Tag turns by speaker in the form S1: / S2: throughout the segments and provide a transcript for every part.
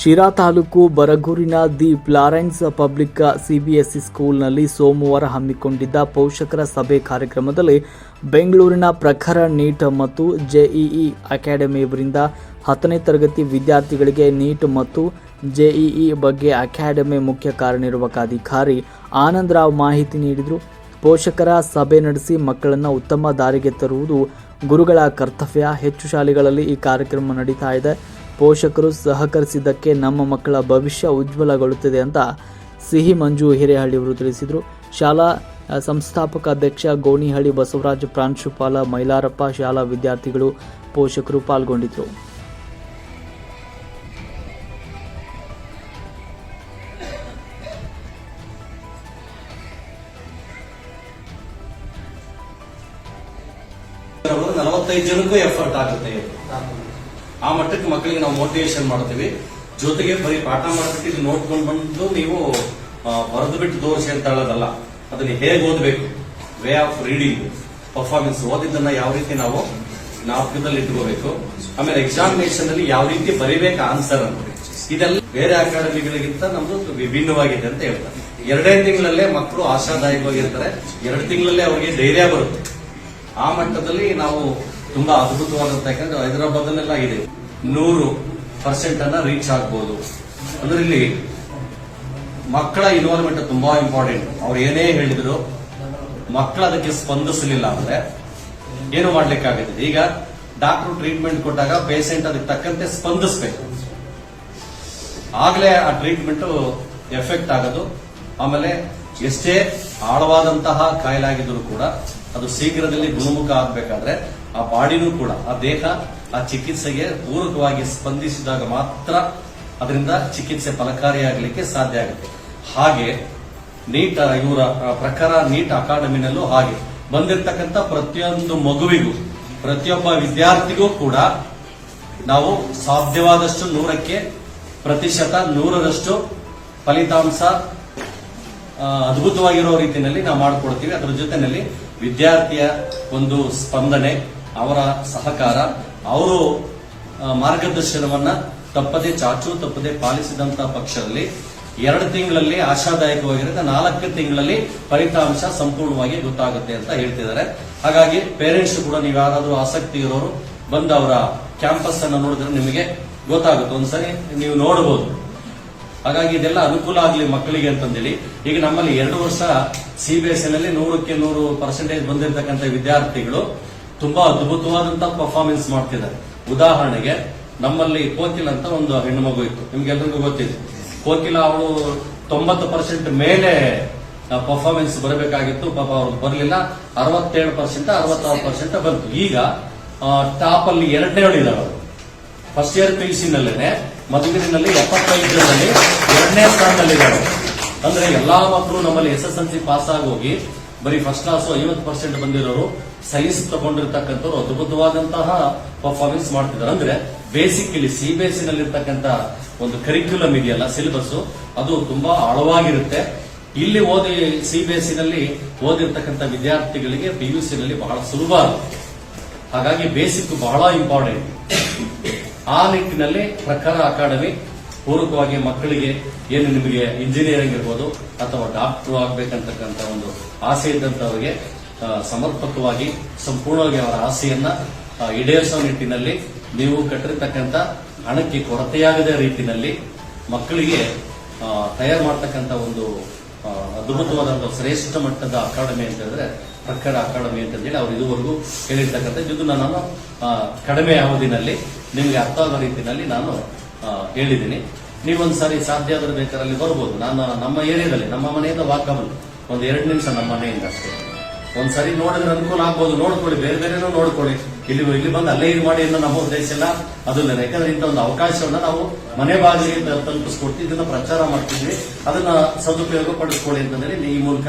S1: ಶಿರಾ ತಾಲೂಕು ಬರಗೂರಿನ the Florence public CBSE ಸ್ಕೂಲ್ನಲ್ಲಿ ಸೋಮವಾರ ಹಮ್ಮಿಕೊಂಡಿದ್ದ ಪೋಷಕರ ಸಭೆ ಕಾರ್ಯಕ್ರಮದಲ್ಲಿ ಬೆಂಗಳೂರಿನ ಪ್ರಖರ ನೀಟ್ ಮತ್ತು ಜೆಇಇ ಅಕಾಡೆಮಿಯವರಿಂದ ಹತ್ತನೇ ತರಗತಿ ವಿದ್ಯಾರ್ಥಿಗಳಿಗೆ ನೀಟ್ ಮತ್ತು ಜೆಇಇ ಬಗ್ಗೆ ಅಕಾಡೆಮಿ ಮುಖ್ಯ ಕಾರ್ಯನಿರ್ವಾಹಕಾಧಿಕಾರಿ ಆನಂದ್ ರಾವ್ ಮಾಹಿತಿ ನೀಡಿದರು. ಪೋಷಕರ ಸಭೆ ನಡೆಸಿ ಮಕ್ಕಳನ್ನು ಉತ್ತಮ ದಾರಿಗೆ ತರುವುದು ಗುರುಗಳ ಕರ್ತವ್ಯ. ಹೆಚ್ಚು ಶಾಲೆಗಳಲ್ಲಿ ಈ ಕಾರ್ಯಕ್ರಮ ನಡೀತಾ ಇದೆ. ಪೋಷಕರು ಸಹಕರಿಸಿದ್ದಕ್ಕೆ ನಮ್ಮ ಮಕ್ಕಳ ಭವಿಷ್ಯ ಉಜ್ವಲಗೊಳ್ಳುತ್ತದೆ ಅಂತ ಸಿಹಿ ಮಂಜು ಹಿರೇಹಳ್ಳಿಯವರು ತಿಳಿಸಿದರು ಶಾಲಾ ಸಂಸ್ಥಾಪಕ ಅಧ್ಯಕ್ಷ ಗೋಣಿಹಳ್ಳಿ ಬಸವರಾಜ್, ಪ್ರಾಂಶುಪಾಲ ಮೈಲಾರಪ್ಪ, ಶಾಲಾ ವಿದ್ಯಾರ್ಥಿಗಳು, ಪೋಷಕರು ಪಾಲ್ಗೊಂಡಿದ್ದರು
S2: ಜನಕ್ಕೂ ಎಫರ್ಟ್ ಆಗುತ್ತೆ. ಆ ಮಟ್ಟಕ್ಕೆ ಮಕ್ಕಳಿಗೆ ನಾವು ಮೋಟಿವೇಶನ್ ಮಾಡ್ತೀವಿ ಜೊತೆಗೆ ಬರೀ ಪಾಠ ಮಾಡ್ಬಿಟ್ಟು ನೋಡ್ಕೊಂಡು ಬಂದು ನೀವು ಬರೆದು ಬಿಟ್ಟು ತೋರಿಸಿ ಅಂತ ಹೇಳೋದಲ್ಲ, ಅದನ್ನ ಹೇಗೆ ಓದಬೇಕು? ವೇ ಆಫ್ ರೀಡಿಂಗ್ ಪರ್ಫಾರ್ಮೆನ್ಸ್ ಓದಿದ್ದನ್ನ ಯಾವ ರೀತಿ ನಾವು ಜ್ಞಾಪಕದಲ್ಲಿ ಇಟ್ಕೋಬೇಕು? ಆಮೇಲೆ ಎಕ್ಸಾಮಿನೇಷನ್ ಅಲ್ಲಿ ಯಾವ ರೀತಿ ಬರಿಬೇಕು ಆನ್ಸರ್ ಅಂತ. ಇದೆಲ್ಲ ಬೇರೆ ಅಕಾಡೆಮಿಗಳಿಗಿಂತ ನಮ್ದು ವಿಭಿನ್ನವಾಗಿದೆ ಅಂತ ಹೇಳ್ತಾರೆ. ಎರಡೇ ತಿಂಗಳಲ್ಲೇ ಮಕ್ಕಳು ಆಶಾದಾಯಕವಾಗಿರ್ತಾರೆ. ಎರಡು ತಿಂಗಳಲ್ಲೇ ಅವರಿಗೆ ಧೈರ್ಯ ಬರುತ್ತೆ. ಆ ಮಟ್ಟದಲ್ಲಿ ನಾವು ತುಂಬಾ ಅದ್ಭುತವಾದಂತ ಯಾಕಂದ್ರೆ ಹೈದರಾಬಾದಲ್ಲೆಲ್ಲ ಇದೆ ನೂರು ಪರ್ಸೆಂಟ್ ಅನ್ನ ರೀಚ್ ಆಗ್ಬೋದು. ಅಂದ್ರೆ ಇಲ್ಲಿ ಮಕ್ಕಳ ಇನ್ವಾಲ್ವ್ಮೆಂಟ್ ತುಂಬಾ ಇಂಪಾರ್ಟೆಂಟ್ ಅವ್ರು ಏನೇ ಹೇಳಿದ್ರು ಮಕ್ಕಳು ಅದಕ್ಕೆ ಸ್ಪಂದಿಸಲಿಲ್ಲ ಅಂದ್ರೆ ಏನು ಮಾಡ್ಲಿಕ್ಕಾಗುತ್ತೆ? ಈಗ ಡಾಕ್ಟರ್ ಟ್ರೀಟ್ಮೆಂಟ್ ಕೊಟ್ಟಾಗ ಪೇಷಂಟ್ ಅದಕ್ಕೆ ತಕ್ಕಂತೆ ಸ್ಪಂದಿಸ್ಬೇಕು. ಆಗ್ಲೇ ಆ ಟ್ರೀಟ್ಮೆಂಟ್ ಎಫೆಕ್ಟ್ ಆಗೋದು. ಆಮೇಲೆ ಎಷ್ಟೇ ಆಳವಾದಂತಹ ಕಾಯಿಲೆ ಆಗಿದ್ರು ಕೂಡ ಅದು ಶೀಘ್ರದಲ್ಲಿ ಗುಣಮುಖ ಆಗ್ಬೇಕಾದ್ರೆ ಆ ಬಾಡಿನೂ ಕೂಡ, ಆ ದೇಹ, ಆ ಚಿಕಿತ್ಸೆಗೆ ಪೂರಕವಾಗಿ ಸ್ಪಂದಿಸಿದಾಗ ಮಾತ್ರ ಅದರಿಂದ ಚಿಕಿತ್ಸೆ ಫಲಕಾರಿಯಾಗಲಿಕ್ಕೆ ಸಾಧ್ಯ ಆಗುತ್ತೆ. ಹಾಗೆ, ನೀಟ್, ಇವರ ಪ್ರಕಾರ ನೀಟ್ ಅಕಾಡೆಮಿನಲ್ಲೂ ಹಾಗೆ. ಬಂದಿರತಕ್ಕಂತ ಪ್ರತಿಯೊಂದು ಮಗುವಿಗೂ, ಪ್ರತಿಯೊಬ್ಬ ವಿದ್ಯಾರ್ಥಿಗೂ ಕೂಡ ನಾವು ಸಾಧ್ಯವಾದಷ್ಟು ನೂರಕ್ಕೆ ಪ್ರತಿಶತ, ನೂರರಷ್ಟು ಫಲಿತಾಂಶ ಅದ್ಭುತವಾಗಿರೋ ರೀತಿಯಲ್ಲಿ ನಾವು ಮಾಡಿಕೊಡ್ತೀವಿ ಅದರ ಜೊತೆಯಲ್ಲಿ ವಿದ್ಯಾರ್ಥಿಯ ಒಂದು ಸ್ಪಂದನೆ ಅವರ ಸಹಕಾರ, ಅವರು ಮಾರ್ಗದರ್ಶನವನ್ನ ತಪ್ಪದೆ ಚಾಚು, ತಪ್ಪದೆ ಪಾಲಿಸಿದಂತ ಪಕ್ಷದಲ್ಲಿ ಎರಡು ತಿಂಗಳಲ್ಲಿ ಆಶಾದಾಯಕವಾಗಿರುತ್ತೆ. ನಾಲ್ಕು ತಿಂಗಳಲ್ಲಿ ಫಲಿತಾಂಶ ಸಂಪೂರ್ಣವಾಗಿ ಗೊತ್ತಾಗುತ್ತೆ ಅಂತ ಹೇಳ್ತಿದ್ದಾರೆ. ಹಾಗಾಗಿ ಪೇರೆಂಟ್ಸ್ ಕೂಡ ನೀವು ಯಾರಾದರೂ ಆಸಕ್ತಿ ಇರೋರು ಬಂದು ಅವರ ಕ್ಯಾಂಪಸ್ ಅನ್ನು ನೋಡಿದ್ರೆ ನಿಮಗೆ ಗೊತ್ತಾಗುತ್ತೆ. ಒಂದ್ಸರಿ ನೀವು ನೋಡಬಹುದು ಹಾಗಾಗಿ ಇದೆಲ್ಲ ಅನುಕೂಲ ಆಗಲಿ ಮಕ್ಕಳಿಗೆ ಅಂತಂದೇಳಿ. ಈಗ ನಮ್ಮಲ್ಲಿ ಎರಡು ವರ್ಷ ಸಿ ಬಿ ಎಸ್ನಲ್ಲಿ ನೂರಕ್ಕೆ ನೂರು ಪರ್ಸೆಂಟೇಜ್ ಬಂದಿರತಕ್ಕಂಥ ವಿದ್ಯಾರ್ಥಿಗಳು ತುಂಬಾ ಅದ್ಭುತವಾದಂತಹ ಪರ್ಫಾರ್ಮೆನ್ಸ್ ಮಾಡ್ತಿದ್ದಾರೆ. ಉದಾಹರಣೆಗೆ, ನಮ್ಮಲ್ಲಿ ಕೋಕಿಲ ಅಂತ ಒಂದು ಹೆಣ್ಣು ಮಗು ಇತ್ತು. ನಿಮ್ಗೆಲ್ರಿಗೂ ಗೊತ್ತಿದೆ. ಕೋಕಿಲ ಅವಳು ತೊಂಬತ್ತು ಪರ್ಸೆಂಟ್ ಮೇಲೆ ಪರ್ಫಾರ್ಮೆನ್ಸ್ ಬರಬೇಕಾಗಿತ್ತು. ಪಾಪ ಅವ್ರು ಬರಲಿಲ್ಲ. ಅರವತ್ತೇಳು ಪರ್ಸೆಂಟ್ ಅರವತ್ತಾರು ಪರ್ಸೆಂಟ್ ಬಂತು. ಈಗ ಟಾಪ್ ಅಲ್ಲಿ ಎರಡನೇ ಇದ್ದಾರೆ ಫಸ್ಟ್ ಇಯರ್ ಪಿ ಸಿ ನಲ್ಲೇನೆ ಮಧುಗಿರಿನಲ್ಲಿ ಎಪ್ಪತ್ತೈದರಲ್ಲಿ ಎರಡನೇ ಸ್ಥಾನದಲ್ಲಿದ್ದಾರೆ ಅಂದ್ರೆ ಎಲ್ಲಾ ಮಕ್ಕಳು ನಮ್ಮಲ್ಲಿ S S L C pass ಆಗಿ ಹೋಗಿ, ಬರೀ ಫಸ್ಟ್ ಕ್ಲಾಸ್ ಐವತ್ತು ಪರ್ಸೆಂಟ್ ಬಂದಿರೋರು. ಸೈನ್ಸ್ ತಗೊಂಡಿರ್ತಕ್ಕಂಥವ್ರು ಅದ್ಭುತವಾದಂತಹ ಪರ್ಫಾರ್ಮೆನ್ಸ್ ಮಾಡ್ತಿದ್ದಾರೆ. ಅಂದ್ರೆ ಬೇಸಿಕಲಿ ಇಲ್ಲಿ ಸಿ ಬಿ ಎಸ್ ನಲ್ಲಿರ್ತಕ್ಕಂಥ ಒಂದು ಕರಿಕ್ಯುಲಮ್ ಇದೆಯಲ್ಲ ಸಿಲೆಬಸ್ ಅದು ತುಂಬಾ ಆಳವಾಗಿರುತ್ತೆ. ಇಲ್ಲಿ ಓದಿ ಸಿ ಬಿ ಎಸ್ನಲ್ಲಿ ಓದಿರ್ತಕ್ಕಂಥ ವಿದ್ಯಾರ್ಥಿಗಳಿಗೆ ಪಿ ಯು ಸಿ ನಲ್ಲಿ ಬಹಳ ಸುಲಭ ಹಾಗಾಗಿ ಬೇಸಿಕ್ ಬಹಳ ಇಂಪಾರ್ಟೆಂಟ್ ಆ ನಿಟ್ಟಿನಲ್ಲಿ ಪ್ರಖರ ಅಕಾಡೆಮಿ ಪೂರಕವಾಗಿ ಮಕ್ಕಳಿಗೆ ಏನು ನಿಮಗೆ ಇಂಜಿನಿಯರಿಂಗ್ ಇರ್ಬೋದು ಅಥವಾ ಡಾಕ್ಟರ್ ಆಗ್ಬೇಕಂತಕ್ಕಂಥ ಒಂದು ಆಸೆ ಇದ್ದಂತವರಿಗೆ ಆ, ಸಮರ್ಪಕವಾಗಿ ಸಂಪೂರ್ಣವಾಗಿ ಅವರ ಆಸೆಯನ್ನ ಈಡೇರಿಸೋ ನಿಟ್ಟಿನಲ್ಲಿ ನೀವು ಕಟ್ಟಿರ್ತಕ್ಕಂಥ ಹಣಕ್ಕೆ ಕೊರತೆಯಾಗದ ರೀತಿಯಲ್ಲಿ ಮಕ್ಕಳಿಗೆ ತಯಾರು ಮಾಡ್ತಕ್ಕಂಥ ಒಂದು ಅದ್ಭುತವಾದಂಥ ಶ್ರೇಷ್ಠ ಮಟ್ಟದ ಅಕಾಡೆಮಿ ಅಂತ ಹೇಳಿದ್ರೆ ಪ್ರಖರ ಅಕಾಡೆಮಿ ಅಂತ ಹೇಳಿ ಅವ್ರು ಇದುವರೆಗೂ ಹೇಳಿರ್ತಕ್ಕಂಥ ಇದನ್ನ ನಾನು ಕಡಿಮೆ ಅವಧಿನಲ್ಲಿ, ನಿಮಗೆ ಅರ್ಥ ಆಗೋ ರೀತಿಯಲ್ಲಿ ನಾನು ಹೇಳಿದ್ದೀನಿ. ನೀವೊಂದ್ಸಾರಿ ಸಾಧ್ಯ ಆದ್ರೆ ಬೇಕಾದ್ರೆ ಅಲ್ಲಿ ಬರ್ಬೋದು. ನಾನು ನಮ್ಮ ಏರಿಯಾದಲ್ಲಿ, ನಮ್ಮ ಮನೆಯಿಂದ ವಾಕಬಲ್ ಒಂದು ಎರಡು ನಿಮಿಷ ನಮ್ಮ ಮನೆಯಿಂದ ಅಷ್ಟೇ. ಒಂದ್ಸರಿ ನೋಡಿದ್ರೆ ಅನುಕೂಲ ಆಗ್ಬೋದು. ನೋಡ್ಕೊಳ್ಳಿ, ಬೇರೆ ಬೇರೆನೂ ನೋಡ್ಕೊಳ್ಳಿ. ಇಲ್ಲಿ ಇಲ್ಲಿ ಬಂದು ಅಲ್ಲೇ ಇದು ಮಾಡಿ ಅನ್ನೋ ನಮ್ಮ ಉದ್ದೇಶ ಇಲ್ಲ. ಅದು ಯಾಕಂದ್ರೆ ಇಂಥ ಒಂದು ಅವಕಾಶವನ್ನ ನಾವು ಮನೆ ಬಾಗಿಲಿಗೆ ತಲುಪಿಸ್ಕೊಡ್ತೀವಿ ಇದನ್ನ ಪ್ರಚಾರ ಮಾಡ್ತಿದ್ವಿ ಅದನ್ನ ಸದುಪಯೋಗ ಪಡಿಸ್ಕೊಳ್ಳಿ ಅಂತಂದ್ರೆ ಈ ಮೂಲಕ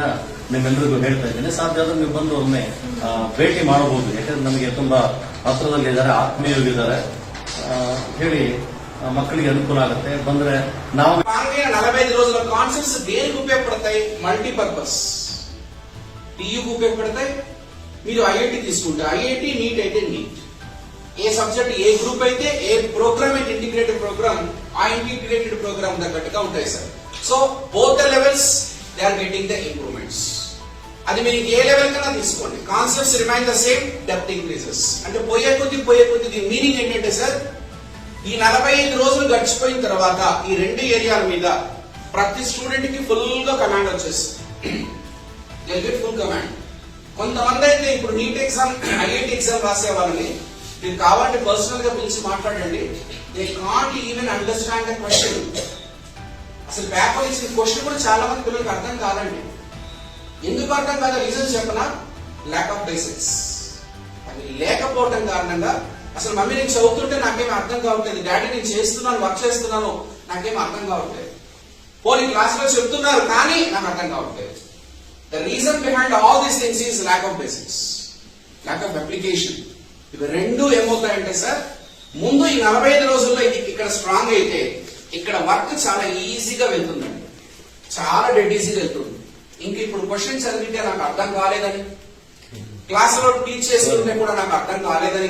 S2: ನಿಮ್ಮೆಲ್ಲರಿಗೂ ಹೇಳ್ತಾ ಇದ್ದೀನಿ. ಸಾಧ್ಯ ಆದ್ರೆ ನೀವು ಬಂದು ಒಮ್ಮೆ ಭೇಟಿ ಮಾಡಬಹುದು. ಯಾಕಂದ್ರೆ ನಮಗೆ ತುಂಬಾ ಹತ್ರದಲ್ಲಿದ್ದಾರೆ ಆತ್ಮೀಯರಿದ್ದಾರೆ ಹೇಳಿ ಆಗುತ್ತೆ. ಬಂದ್ರೆ ನಾವು
S3: నా 45 ಬೇರೆ కాన్సెప్ట్స్ దేనికి ఉపయోగపడతాయి ಮಲ್ಟಿಪರ್ಪಸ್ టీయూకి ఉపయోగపడతాయి? మీరు ఐఐటి తీసుకుంటే ఐఐటి నీట్ అయితే నీట్ ఏ సబ్జెక్ట్ ఏ గ్రూప్ అయితే ఏ ప్రోగ్రామ్ అండ్ ఇంటిగ్రేటెడ్ ప్రోగ్రామ్ ఆ ఇంటిగ్రేటెడ్ ప్రోగ్రామ్ తగ్గట్టుగా ఉంటాయి sir. So both the levels they are getting the improvements అది మీరు ఏ లెవెల్ కన్నా తీసుకోండి. Concepts remain the same depth increases అంటే పోయే కొద్ది పోయే కొద్ది దీని మీనింగ్ ఏంటంటే సార్ ఈ నలభై ఐదు రోజులు గడిచిపోయిన తర్వాత ఈ రెండు ఏరియాల మీద ప్రతి స్టూడెంట్కి ఫుల్గా కమాండ్ గెట్ ఫుల్ కమాండ్ కొంతమంది అయితే ఇప్పుడు నీట్ ఎగ్జామ్ ఐఐటి ఎగ్జామ్ రాసే వాళ్ళని మీరు కావాలంటే పర్సనల్గా పిలిచి మాట్లాడండి. They can't even understand the question అసలు పేపర్ ఇచ్చిన క్వశ్చన్ కూడా చాలా మంది పిల్లలకు అర్థం కాదండి. ఎందుకు అర్థం కాదు? రీజన్ చెప్పనా? ల్యాక్ ఆఫ్ బేసిక్స్ అది లేకపోవడం కారణంగా అసలు మమ్మీ నేను చదువుతుంటే నాకేం అర్థం కావట్లేదు. డాడీ నేను చేస్తున్నాను వర్క్ చేస్తున్నాను నాకేం అర్థం కావట్లేదు. పోనీ క్లాస్లో చెప్తున్నారు కానీ నాకు అర్థం కావట్లేదు. The reason behind all these things is lack of basics lack of application ఇవి రెండు ఏమవుతాయంటే సార్ ముందు ఈ నలభై ఐదు రోజుల్లో ఇది ఇక్కడ స్ట్రాంగ్ అయితే ఇక్కడ వర్క్ చాలా ఈజీగా వెళ్తుందండి. చాలా డెడ్ ఈజీగా వెళ్తుంది. ఇంక ఇప్పుడు క్వశ్చన్ చదివితే నాకు అర్థం కాలేదని క్లాస్లో టీచ్ చేస్తుంటే కూడా నాకు అర్థం కాలేదని